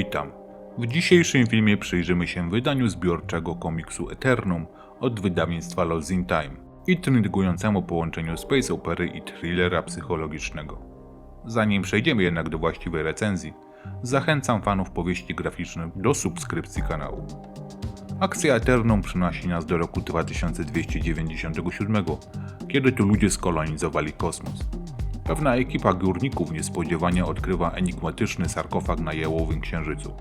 Witam. W dzisiejszym filmie przyjrzymy się wydaniu zbiorczego komiksu Eternum od wydawnictwa Lost in Time, intrygującemu połączeniu space opery i thrillera psychologicznego. Zanim przejdziemy jednak do właściwej recenzji, zachęcam fanów powieści graficznych do subskrypcji kanału. Akcja Eternum przynosi nas do roku 2297, kiedy to ludzie skolonizowali kosmos. Pewna ekipa górników niespodziewanie odkrywa enigmatyczny sarkofag na jałowym księżycu.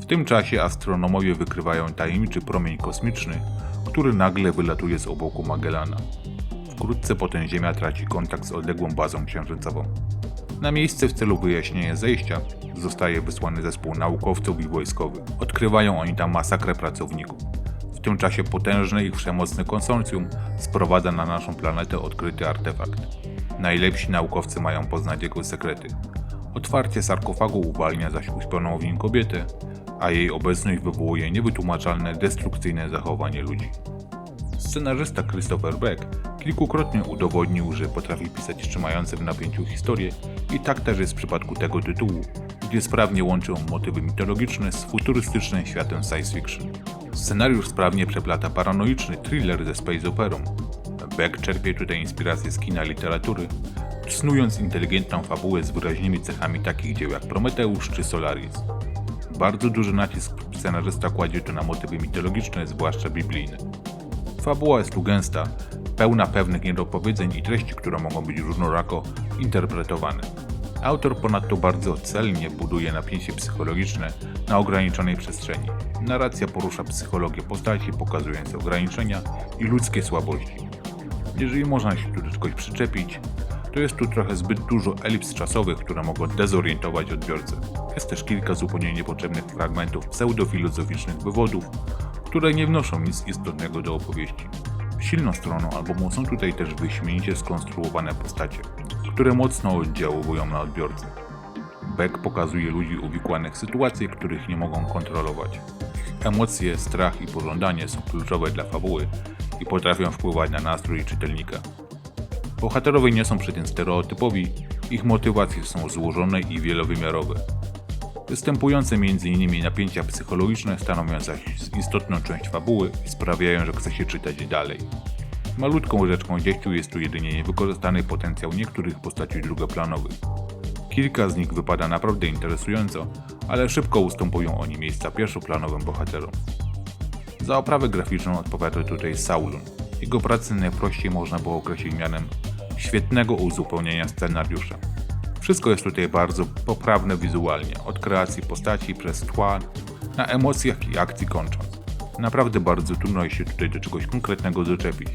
W tym czasie astronomowie wykrywają tajemniczy promień kosmiczny, który nagle wylatuje z obłoku Magellana. Wkrótce potem Ziemia traci kontakt z odległą bazą księżycową. Na miejsce w celu wyjaśnienia zejścia zostaje wysłany zespół naukowców i wojskowych. Odkrywają oni tam masakrę pracowników. Tym czasie potężne i przemocne konsorcjum sprowadza na naszą planetę odkryty artefakt. Najlepsi naukowcy mają poznać jego sekrety. Otwarcie sarkofagu uwalnia zaś uśpioną w nim kobietę, a jej obecność wywołuje niewytłumaczalne, destrukcyjne zachowanie ludzi. Scenarzysta Christopher Beck kilkukrotnie udowodnił, że potrafi pisać trzymające w napięciu historie i tak też jest w przypadku tego tytułu, gdzie sprawnie łączy on motywy mitologiczne z futurystycznym światem science fiction. Scenariusz sprawnie przeplata paranoiczny thriller ze space operą. Beck czerpie tutaj inspirację z kina literatury, snując inteligentną fabułę z wyraźnymi cechami takich dzieł jak Prometeusz czy Solaris. Bardzo duży nacisk scenarzysta kładzie tu na motywy mitologiczne, zwłaszcza biblijne. Fabuła jest tu gęsta, pełna pewnych niedopowiedzeń i treści, które mogą być różnorako interpretowane. Autor ponadto bardzo celnie buduje napięcie psychologiczne na ograniczonej przestrzeni. Narracja porusza psychologię postaci, pokazując ograniczenia i ludzkie słabości. Jeżeli można się tu do czegoś przyczepić, to jest tu trochę zbyt dużo elips czasowych, które mogą dezorientować odbiorcę. Jest też kilka zupełnie niepotrzebnych fragmentów pseudofilozoficznych wywodów, które nie wnoszą nic istotnego do opowieści. Silną stroną albumu są tutaj też wyśmienicie skonstruowane postacie, które mocno oddziałują na odbiorcę. Beck pokazuje ludzi uwikłanych w sytuacje, których nie mogą kontrolować. Emocje, strach i pożądanie są kluczowe dla fabuły i potrafią wpływać na nastrój czytelnika. Bohaterowie nie są przy tym stereotypowi, ich motywacje są złożone i wielowymiarowe. Występujące m.in. napięcia psychologiczne stanowią zaś istotną część fabuły i sprawiają, że chce się czytać dalej. Malutką rzeczką dzieciu jest tu jedynie niewykorzystany potencjał niektórych postaci drugoplanowych. Kilka z nich wypada naprawdę interesująco, ale szybko ustępują oni miejsca pierwszoplanowym bohaterom. Za oprawę graficzną odpowiada tutaj Saulun. Jego pracę najprościej można było określić mianem świetnego uzupełnienia scenariusza. Wszystko jest tutaj bardzo poprawne wizualnie, od kreacji postaci przez tła, na emocjach i akcji kończąc. Naprawdę bardzo trudno się tutaj do czegoś konkretnego doczepić.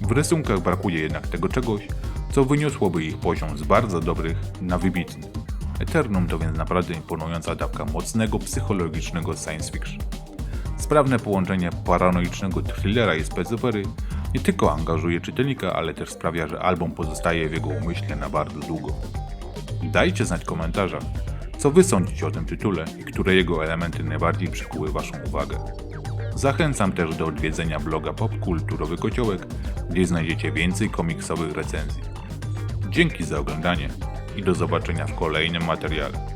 W rysunkach brakuje jednak tego czegoś, co wyniosłoby ich poziom z bardzo dobrych na wybitny. Eternum to więc naprawdę imponująca dawka mocnego psychologicznego science fiction. Sprawne połączenie paranoicznego thrillera i specopery nie tylko angażuje czytelnika, ale też sprawia, że album pozostaje w jego umyśle na bardzo długo. Dajcie znać w komentarzach, co wy sądzicie o tym tytule i które jego elementy najbardziej przykuły waszą uwagę. Zachęcam też do odwiedzenia bloga Popkulturowy Kociołek, gdzie znajdziecie więcej komiksowych recenzji. Dzięki za oglądanie i do zobaczenia w kolejnym materiale.